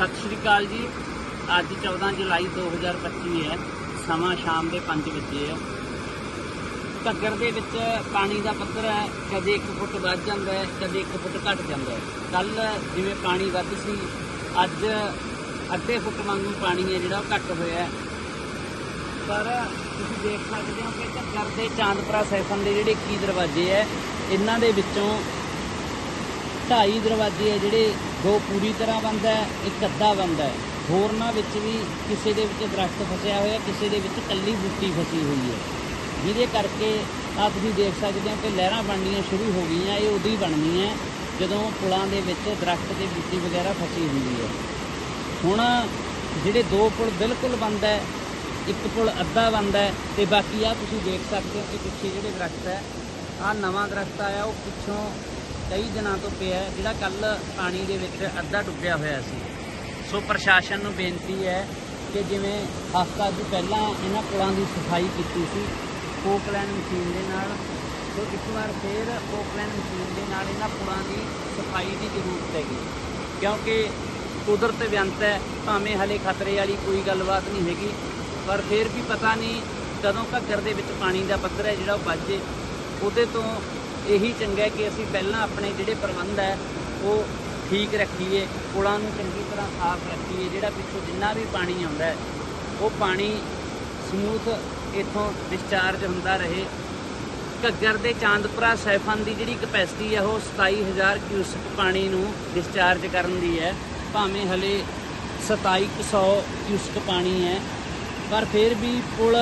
ਸਤਿ ਸ਼੍ਰੀ ਅਕਾਲ ਜੀ। ਅੱਜ 14 ਜੁਲਾਈ 2025 ਹੈ। ਸਮਾਂ ਸ਼ਾਮ ਦੇ 5 ਵਜੇ ਹੈ। ਘੱਗਰ ਦੇ ਵਿੱਚ ਪਾਣੀ ਦਾ ਪੱਧਰ ਹੈ। ਕਦੇ 1 ਫੁੱਟ ਵੱਧ ਜਾਂਦਾ ਹੈ, ਕਦੇ 1 ਫੁੱਟ ਘਟ ਜਾਂਦਾ ਹੈ। ਕੱਲ ਜਿਵੇਂ ਪਾਣੀ ਵੱਧ ਸੀ, ਅੱਜ ਅੱਧੇ ਫੁੱਟ ਵਾਂਗੂ ਪਾਣੀ ਹੈ ਜਿਹੜਾ ਉਹ ਘਟ ਹੋਇਆ ਪਰ ਤੁਸੀਂ ਦੇਖ ਸਕਦੇ ਹੋ ਕਿ ਘੱਗਰ ਦੇ ਚਾਂਦਪੁਰਾ ਸੈਫਨ ਦੇ ਜਿਹੜੇ ਕੀ ਦਰਵਾਜ਼ੇ ਹੈ, ਇਹਨਾਂ ਦੇ ਵਿੱਚੋਂ ਢਾਈ ਦਰਵਾਜ਼ੇ ਆ ਜਿਹੜੇ, ਦੋ ਪੂਰੀ ਤਰ੍ਹਾਂ ਬੰਦ ਹੈ, ਇੱਕ ਅੱਧਾ ਬੰਦ ਹੈ। ਹੋਰਨਾਂ ਵਿੱਚ ਵੀ ਕਿਸੇ ਦੇ ਵਿੱਚ ਦਰਖਤ ਫਸਿਆ ਹੋਇਆ, ਕਿਸੇ ਦੇ ਵਿੱਚ ਕੱਲੀ ਬੂਟੀ ਫਸੀ ਹੋਈ ਹੈ। ਜਿਹਦੇ ਕਰਕੇ ਆ ਤੁਸੀਂ ਦੇਖ ਸਕਦੇ ਹੋ ਕਿ ਲਹਿਰਾਂ ਬਣਨੀਆਂ ਸ਼ੁਰੂ ਹੋ ਗਈਆਂ, ਇਹ ਉਦੋਂ ਹੀ ਬਣਨੀ ਹੈ, ਜਦੋਂ ਪੁਲਾਂ ਦੇ ਵਿੱਚ ਦਰਖਤ ਤੇ ਬੂਟੀ ਵਗੈਰਾ ਫਸੀ ਹੁੰਦੀ ਹੈ। ਹੁਣ ਜਿਹੜੇ ਦੋ ਪੁਲ ਬਿਲਕੁਲ ਬੰਦ ਹੈ, ਇੱਕ ਪੁਲ ਅੱਧਾ ਬੰਦ ਹੈ, ਤੇ ਬਾਕੀ ਆ ਤੁਸੀਂ ਦੇਖ ਸਕਦੇ ਹੋ ਕਿ ਪਿੱਛੇ ਜਿਹੜੇ ਦਰਖਤ ਹੈ ਆ ਨਵਾਂ ਦਰਖਤ ਆਇਆ, ਉਹ ਪਿੱਛੋਂ ਕਈ ਦਿਨਾਂ ਤੋਂ ਪਿਆ ਜਿਹੜਾ ਕੱਲ ਪਾਣੀ ਦੇ ਵਿੱਚ ਅੱਧਾ ਡੁੱਬਿਆ ਹੋਇਆ ਸੀ। ਸੋ ਪ੍ਰਸ਼ਾਸਨ ਨੂੰ ਬੇਨਤੀ ਹੈ ਕਿ ਜਿਵੇਂ ਹਫ਼ਤਾ ਕੁ ਪਹਿਲਾਂ ਇਹਨਾਂ ਪੁਲਾਂ ਦੀ ਸਫ਼ਾਈ ਕੀਤੀ ਸੀ ਪੋਕਲੈਂਡ ਮਸ਼ੀਨ ਦੇ ਨਾਲ, ਸੋ ਇੱਕ ਵਾਰ ਫੇਰ ਪੋਕਲੈਂਡ ਮਸ਼ੀਨ ਦੇ ਨਾਲ ਇਹਨਾਂ ਪੁਲਾਂ ਦੀ ਸਫ਼ਾਈ ਦੀ ਜ਼ਰੂਰਤ ਹੈਗੀ। ਕਿਉਂਕਿ ਕੁਦਰਤ ਵਿਅੰਤ ਹੈ, ਭਾਵੇਂ ਹਲੇ ਖਤਰੇ ਵਾਲੀ ਕੋਈ ਗੱਲਬਾਤ ਨਹੀਂ ਹੈਗੀ, ਪਰ ਫਿਰ ਵੀ ਪਤਾ ਨਹੀਂ ਕਦੋਂ ਘੱਗਰ ਦੇ ਵਿੱਚ ਪਾਣੀ ਦਾ ਪੱਧਰ ਹੈ ਜਿਹੜਾ ਉਹ ਵੱਜੇ ਉਹਦੇ ਤੋਂ ਇਹੀ ਚੰਗਾ ਕਿ ਅਸੀਂ ਪਹਿਲਾਂ ਆਪਣੇ ਜਿਹੜੇ ਪ੍ਰਬੰਧ ਹੈ, ਉਹ ਠੀਕ ਰੱਖੀਏ, ਪੁਲਾਂ ਨੂੰ ਚੰਗੀ ਤਰ੍ਹਾਂ ਸਾਫ਼ ਰੱਖੀਏ, ਜਿਹੜਾ ਪਿੱਛੋਂ ਜਿੰਨਾ ਵੀ ਪਾਣੀ ਆਉਂਦਾ ਉਹ ਪਾਣੀ ਸਮੂਥ ਇੱਥੋਂ ਡਿਸਚਾਰਜ ਹੁੰਦਾ ਰਹੇ। ਘੱਗਰ ਦੇ ਚਾਂਦਪੁਰਾ ਸੈਫਨ ਦੀ ਜਿਹੜੀ ਕਪੈਸਿਟੀ ਹੈ, ਉਹ 27000 ਕਿਊਸਕ ਪਾਣੀ ਨੂੰ ਡਿਸਚਾਰਜ ਕਰਨ ਦੀ ਹੈ। ਭਾਵੇਂ ਹਲੇ 2700 ਕਿਊਸਕ ਪਾਣੀ ਹੈ, ਪਰ ਫਿਰ ਵੀ ਪੁਲ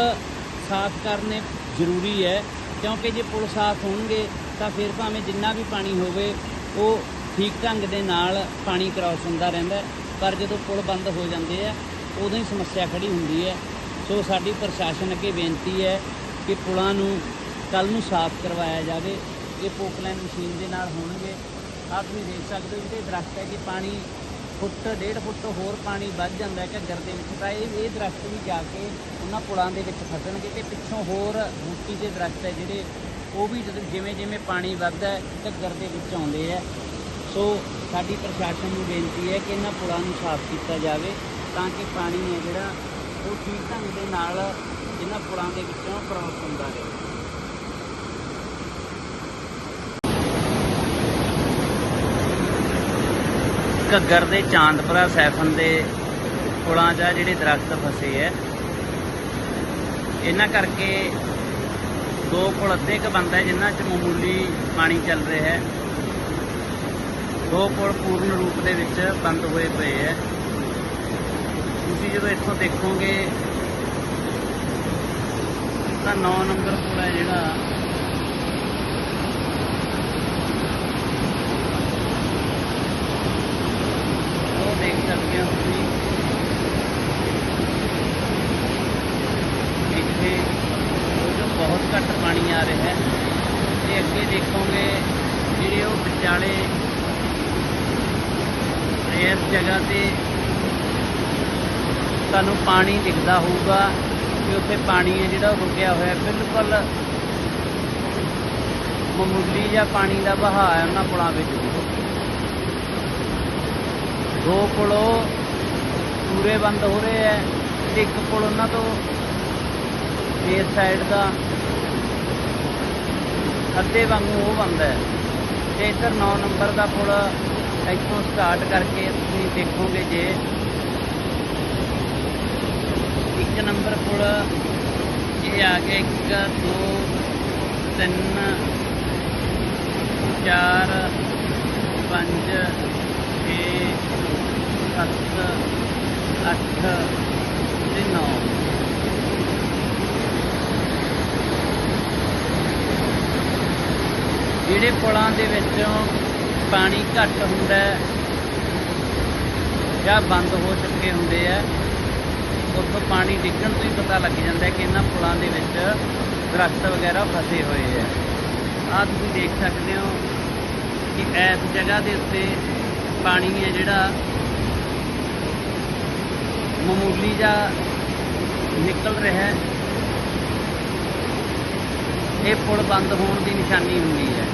ਸਾਫ਼ ਕਰਨੇ ਜ਼ਰੂਰੀ ਹੈ, ਕਿਉਂਕਿ ਜੇ ਪੁਲ ਸਾਫ਼ ਹੋਣਗੇ ਤਾਂ ਫਿਰ ਭਾਵੇਂ ਜਿੰਨਾ ਵੀ ਪਾਣੀ ਹੋਵੇ, ਉਹ ਠੀਕ ਢੰਗ ਦੇ ਨਾਲ ਪਾਣੀ ਕ੍ਰਾਸ ਹੁੰਦਾ ਰਹਿੰਦਾ ਪਰ ਜਦੋਂ ਪੁਲ ਬੰਦ ਹੋ ਜਾਂਦੇ ਆ, ਉਦੋਂ ਹੀ ਸਮੱਸਿਆ ਖੜੀ ਹੁੰਦੀ ਹੈ। ਸੋ ਸਾਡੀ ਪ੍ਰਸ਼ਾਸਨ ਅੱਗੇ ਬੇਨਤੀ ਹੈ ਕਿ ਪੁਲਾਂ ਨੂੰ ਕੱਲ ਨੂੰ ਸਾਫ਼ ਕਰਵਾਇਆ ਜਾਵੇ। ਇਹ ਪੋਕਲੈਨ ਮਸ਼ੀਨ ਦੇ ਨਾਲ ਹੋਣਗੇ। ਆਪ ਵੀ ਦੇਖ ਸਕਦੇ ਹੋ ਜਿਹੜੇ ਦਰਖਤ ਹੈ ਕਿ ਪਾਣੀ ਫੁੱਟ, ਡੇਢ ਫੁੱਟ ਹੋਰ ਪਾਣੀ ਵੱਧ ਜਾਂਦਾ ਹੈ ਘੱਗਰ ਦੇ ਵਿੱਚ। ਤਾਂ ਇਹ ਇਹ ਦਰਖਤ ਵੀ ਜਾ ਕੇ ਉਹਨਾਂ ਪੁਲਾਂ ਦੇ ਵਿੱਚ ਫਸਣਗੇ ਤੇ ਪਿੱਛੋਂ ਹੋਰ ਬੂਟੀ ਦੇ ਦਰਖਤ ਹੈ ਜਿਹੜੇ ਉਹ ਵੀ ਜਦੋਂ ਜਿਵੇਂ ਜਿਵੇਂ ਪਾਣੀ ਵੱਧਦਾ ਹੈ ਘੱਗਰ ਦੇ ਵਿੱਚ ਆਉਂਦੇ ਆ। ਸੋ ਸਾਡੀ ਪ੍ਰਸ਼ਾਸਨ ਨੂੰ ਬੇਨਤੀ ਹੈ ਕਿ ਇਹਨਾਂ ਪੁਲਾਂ ਨੂੰ ਸਾਫ਼ ਕੀਤਾ ਜਾਵੇ ਤਾਂ ਕਿ ਪਾਣੀ ਹੈ ਜਿਹੜਾ, ਉਹ ਠੀਕ ਢੰਗ ਦੇ ਨਾਲ ਇਹਨਾਂ ਪੁਲਾਂ ਦੇ ਵਿੱਚੋਂ ਕ੍ਰਾਸ ਹੁੰਦਾ ਰਹੇ। ਘੱਗਰ ਦੇ ਚਾਂਦਪੁਰਾ ਸੈਫਨ ਦੇ ਪੁਲਾਂ 'ਚ ਜਿਹੜੇ ਦਰਖਤ ਫਸੇ ਐ ਇਹਨਾਂ ਕਰਕੇ ਦੋ ਪੁਲ ਅੱਧੇ ਕ ਬੰਦ ਹੈ ਜਿਨ੍ਹਾਂ 'ਚ ਮਾਮੂਲੀ ਪਾਣੀ ਚੱਲ ਰਿਹਾ ਹੈ। ਦੋ ਪੁਲ ਪੂਰਨ ਰੂਪ ਦੇ ਵਿੱਚ ਬੰਦ ਹੋਏ ਪਏ ਹੈ। ਤੁਸੀਂ ਜਦੋਂ ਇੱਥੋਂ ਦੇਖੋਗੇ, ਤਾਂ 9 ਨੰਬਰ ਪੁਲ ਹੈ ਜਿਹੜਾ। ਉਹ ਦੇਖ ਸਕਦੇ ਹੋ ਤੁਸੀਂ ਇੱਥੇ ਉਹ ਜੋ ਬਹੁਤ ਘੱਟ ਪਾਣੀ ਆ ਰਿਹਾ ਹੈ ਤੇ ਅੱਗੇ ਦੇਖੋਗੇ ਜਿਹੜੇ ਉਹ ਵਿਚਾਲੇ ਇਸ ਜਗ੍ਹਾ ਤੇ ਤੁਹਾਨੂੰ ਪਾਣੀ ਦਿਖਦਾ ਹੋਊਗਾ ਕਿ ਉੱਥੇ ਪਾਣੀ ਹੈ ਜਿਹੜਾ ਉਹ ਰੁਕਿਆ ਹੋਇਆ ਬਿਲਕੁਲ ਮਾਮੂਲੀ ਜਿਹਾ ਪਾਣੀ ਦਾ ਵਹਾਅ ਹੈ ਉਹਨਾਂ ਪੁਲਾਂ ਵਿੱਚ। ਦੋ ਪੁਲ ਉਹ ਪੂਰੇ ਬੰਦ ਹੋ ਰਹੇ ਹੈ ਤੇ ਇੱਕ ਪੁਲ ਉਹਨਾਂ ਤੋਂ ਇਸ ਸਾਈਡ ਦਾ ਅੱਧੇ ਵਾਂਗੂ ਉਹ ਬੰਦ ਹੈ। ਤੇ ਇੱਧਰ 9 ਨੰਬਰ ਦਾ ਪੁਲ ਇੱਥੋਂ ਸਟਾਰਟ ਕਰਕੇ ਤੁਸੀਂ ਦੇਖੋਗੇ ਜੇ ਇੱਕ ਨੰਬਰ ਪੁਲ ਇਹ ਆ ਗਿਆ 1 2 3 4 5 6 ਸੱਤ, ਅੱਠ ਤੇ ਨੌ। ਜਿਹੜੇ ਪੁਲਾਂ ਦੇ ਵਿੱਚ ਪਾਣੀ ਘੱਟ ਹੁੰਦਾ ਜਾਂ ਬੰਦ ਹੋ ਚੁੱਕੇ ਹੁੰਦੇ ਆ। ਉੱਥੋਂ ਪਾਣੀ ਡਿੱਗਣ ਤੋਂ ਹੀ ਪਤਾ ਲੱਗ ਜਾਂਦਾ ਕਿ ਇਹਨਾਂ ਪੁਲਾਂ ਦੇ ਵਿੱਚ ਦਰਖਤ ਵਗੈਰਾ ਫਸੇ ਹੋਏ ਆ। ਆਹ ਤੁਸੀਂ ਦੇਖ ਸਕਦੇ ਹੋ ਕਿ ਇਸ ਜਗ੍ਹਾ ਦੇ ਉੱਤੇ ਪਾਣੀ ਹੈ ਜਿਹੜਾ ਮਾਮੂਲੀ ਜਾਂ ਨਿਕਲ ਰਿਹਾ ਹੈ। ਇਹ ਪੁਲ ਬੰਦ ਹੋਣ ਦੀ ਨਿਸ਼ਾਨੀ ਹੁੰਦੀ ਹੈ।